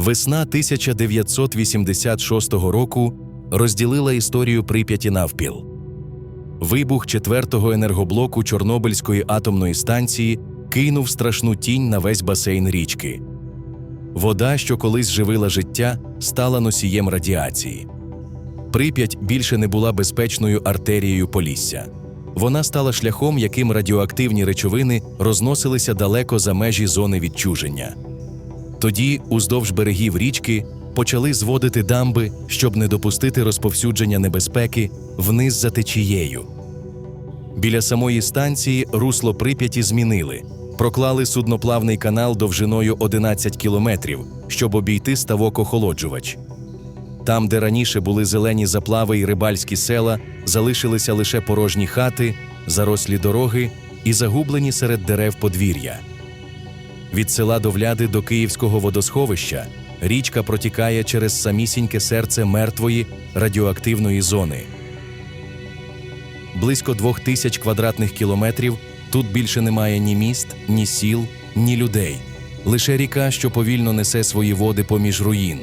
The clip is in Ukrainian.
Весна 1986 року розділила історію Прип'яті навпіл. Вибух четвертого енергоблоку Чорнобильської атомної станції кинув страшну тінь на весь басейн річки. Вода, що колись живила життя, стала носієм радіації. Прип'ять більше не була безпечною артерією Полісся. Вона стала шляхом, яким радіоактивні речовини розносилися далеко за межі зони відчуження. Тоді, уздовж берегів річки, почали зводити дамби, щоб не допустити розповсюдження небезпеки вниз за течією. Біля самої станції русло Прип'яті змінили, проклали судноплавний канал довжиною 11 кілометрів, щоб обійти ставок охолоджувач. Там, де раніше були зелені заплави і рибальські села, залишилися лише порожні хати, зарослі дороги і загублені серед дерев подвір'я. Від села Довляди до Київського водосховища річка протікає через самісіньке серце мертвої радіоактивної зони. Близько двох тисяч квадратних кілометрів тут більше немає ні міст, ні сіл, ні людей. Лише ріка, що повільно несе свої води поміж руїн,